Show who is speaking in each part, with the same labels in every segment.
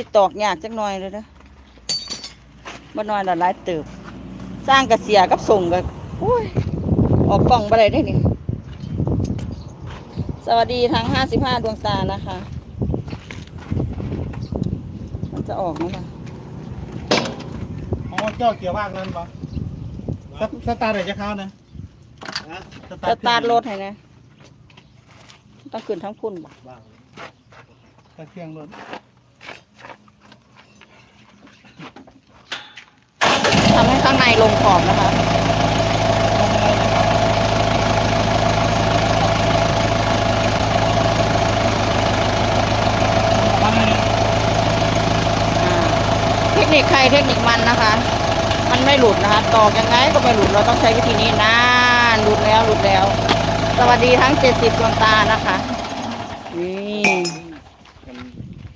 Speaker 1: ที่ตอกยากจักหน่อยเลยนะบ่น้อยละหลายเติบ สร้างกระเสียกับส่งกับอุ้ยออกกล่องไปเลยได้นี่ สวัสดีทั้งห้าสิบห้าดวงตานะคะ มันจะออกไหมล่ะ
Speaker 2: อ๋อเจ้าเกี่ยวว่างนั่นปะสตสตาร์ทไหนจะเข้านะ
Speaker 1: จะตาร์ทรถให้นะ ต้องขึ้นทั้งพุ่นบ่
Speaker 2: ว่างตะเครื่องรถ
Speaker 1: ทำ ให้ข้างในลงขอบนะคะ
Speaker 2: ว่างไงเนี่ย
Speaker 1: อ่าเทคนิคใครเทคนิคมันนะคะ มันไม่หลุดนะคะตอกยังไงก็ไม่หลุดเราต้องใช้วิธีนี้นะหลุดแล้วหลุดแล้ว สวัสดีทั้งเจ็ดสิบดวงตานะคะนี่
Speaker 2: มัน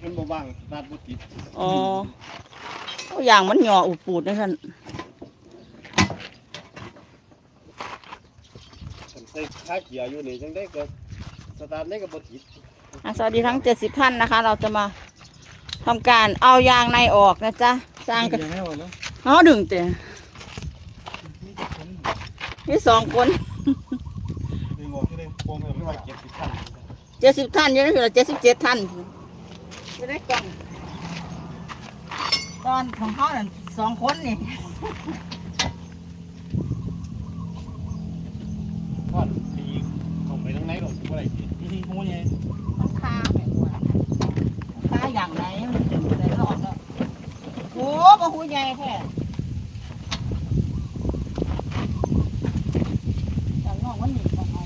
Speaker 2: มันบ่ว่างสตาร์ทบ่ติด
Speaker 1: อ๋อโอ้อย่างมันหย่ออุดปูดนะท่าน
Speaker 2: ผม ใส่ขาเกียร์อยู่นี่จังได้ก็สตาร์ทได้ก็บ่ติด
Speaker 1: อะสวัสดีทั้งเจ็ดสิบท่านนะคะ เราจะมาทำการเอายางในออกนะจ๊ะสร้างกัน
Speaker 2: ยังไม่หมดแล้ว
Speaker 1: อ๋อดึงเตะนี่สองคน
Speaker 2: ดึงออกที่ได้โปมแบบไม่ว่าเก็บสิบขั้น
Speaker 1: เจ็ดสิบท่านอยังได้เหลือเจ็ดสิบเจ็ดท่านจะได้กล่องตอนของเขาเนี่ยสองคนนี่
Speaker 2: ทอดปีเข้าไปทางไหนหรอกบ่ได้ติดนี่ฮู้ไง
Speaker 1: ต้องคาแบบว่าคาอย่างไรมันถึงจะได้รอดแล้วโอ้บ่หู ใหญ่แท้อย่างน้องมันหนีของเขา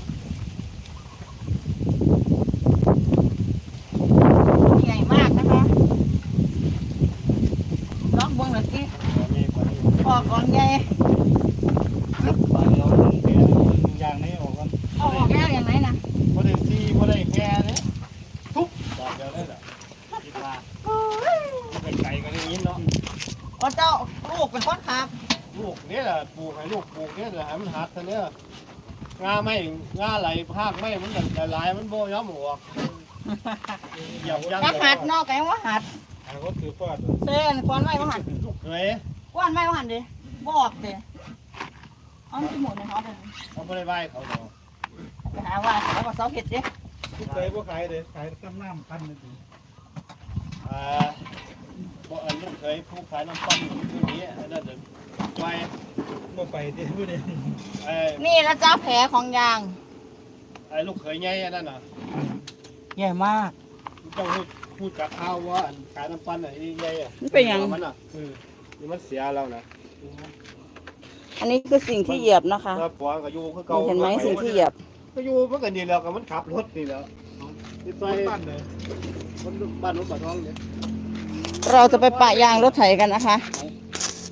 Speaker 1: ใหญ่มากนะคะลองเบิ่งหน่อยสิ
Speaker 2: บ่มีบ่มี
Speaker 1: ออกก่อนใหญ่
Speaker 2: บาดเดียวแกอย่างนี้ออกกัน
Speaker 1: เอาออกแล้วอย่างไรนะ
Speaker 2: บ่ได้ซีบ่ได้แกเนี่ยทุบบาดเดียวได้ล่ะคิดว่าเป็นไก่ก็ได้ยินเนาะ
Speaker 1: อ๋อเจ้าลู กเป็นคนขับ
Speaker 2: ลูกเนี่ยแหละปลูกให้ลูกปลูกเนี่ยแหละให้มันหัดซะเนี่ยงาไม่งาไหลภาคไม่มันแต่หลายมันโบย้อมหัวเหยียบยัง
Speaker 1: นักหัดเนอกไงว่าหัด
Speaker 2: หาก็ถือปอด
Speaker 1: เส้นควันไม้ว่าหัด
Speaker 2: ลูกเคย
Speaker 1: ควันไม้ว่าหัดดิบออกดิเอาที่หมุนในเขาไป
Speaker 2: เขาไม่ได้ไหว้เขาเนาะ
Speaker 1: ไปหาว่าเขาก็เสาเห็ดดิ
Speaker 2: ลูกเคยพวกขายเลยขายต้มน้ำพันนึงอ่า บ่อันลูกเคยผู้ขายน้ำปั้นที่นี้อันนั้นเดี๋ยวไปบ่ไปที่ผู้เดียวไอ้
Speaker 1: นี่นะเจ้าแผลของยาง
Speaker 2: ไอ้ลูกเคยใหญ่อันนั้นน่ะ
Speaker 1: ใหญ่มาก
Speaker 2: เจ้าพูดพูดกับข้าวว่าอันขายน้ำปั้นอะไอ้ใหญ่อะ
Speaker 1: มันเป็นหยัง
Speaker 2: มันอะเออนี่มันเสียแล้วนะ
Speaker 1: อันนี้คือสิ่งที่เหยียบนะคะ
Speaker 2: แล้วปอก็อยู่คือเก่า
Speaker 1: เห็นไหมสิ่งที่เหยียบ
Speaker 2: ก็อยู่มันก็นี่แล้วก็มันขับรถนี่แล้วที่ซอยบ้านเลยมันบ้านรถบ้านท้องเนี่ย
Speaker 1: เราจะไปปะยางรถไถกันนะคะ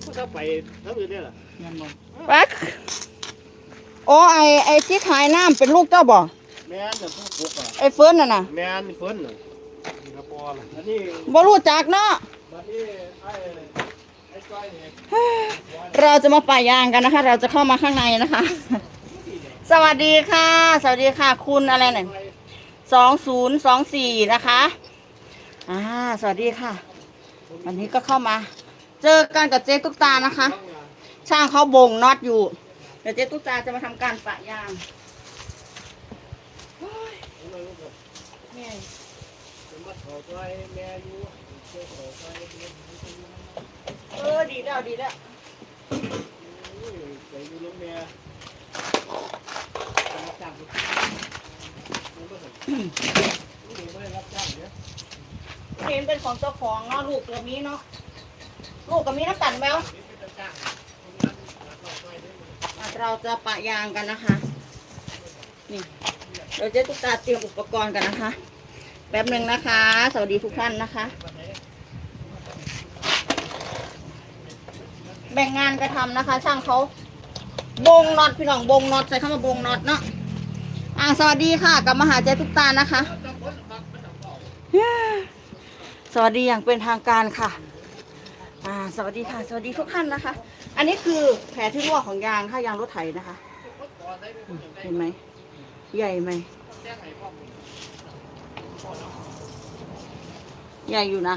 Speaker 2: มันก็ไปทั้งอื่นเนี่ยแหละ
Speaker 1: ปักโอ้ไอไอที่ขายน้ำเป็นลูกเจ้าบ่
Speaker 2: แม่นน่ะผู้ปลูกอะ
Speaker 1: ไอเฟิร์นน่ะนะ
Speaker 2: แม่นนี่เฟิร์นน่ะสิงคโปร์ล่ะอันนี้
Speaker 1: บ่รู้จักเนาะ
Speaker 2: บัดนี้ไอ้ไอ้จ้อยนี่
Speaker 1: เราจะมาป่ายางกันนะคะ เราจะเข้ามาข้างในนะคะ สวัสดีค่ะ สวัสดีค่ะ คุณอะไรหน่อยสองศูนย์สองสี่นะคะ อ่า สวัสดีค่ะ วันนี้ก็เข้ามา เจอกันกับเจ๊ตุ๊กตานะคะ ช่างเขาบ่งน็อตอยู่ เดี๋ยวเจ๊ตุ๊กตาจะมาทำการปะยางโอ้ยเหนื่อย
Speaker 2: เป็นมาขอจ้อยแม่อยู่เจ้าขอจ้อย
Speaker 1: เออดีแล้วดีแล้ว
Speaker 2: ไปอยู่โรงแม่จ้างมันก็สนนี่ไม่ได้รับจ้างเนี่ย
Speaker 1: เห็นเป็นของเจ้าของเนาะลูกตัวนี้เนาะลูกกับมีน้ำกันแมว
Speaker 2: นี่เป็นจ้าง
Speaker 1: อะเราจะปะยางกันนะคะ นี่เดี๋ยวเจ๊ตุ๊กตาเตรียมอุปกรณ์กันนะคะ แป๊บหนึ่งนะคะ สวัสดีทุกท่านนะคะ แบ่งงานกันทำนะคะ ช่างเขาบงน็อตพี่น้องบงน็อตใส่เข้ามาบงน็อตเนาะอ่าสวัสดีค่ะกลับมาหาเจ๊ตุ๊กตานะคะ สวัสดีอย่างเป็นทางการค่ะอ่าสวัสดีค่ะ สวัสดีทุกท่านนะคะ อันนี้คือแผลที่รั่วของยางค่ะยางรถไถนะคะเห็นไหม ใหญ่ไหม ใหญ่อยู่นะ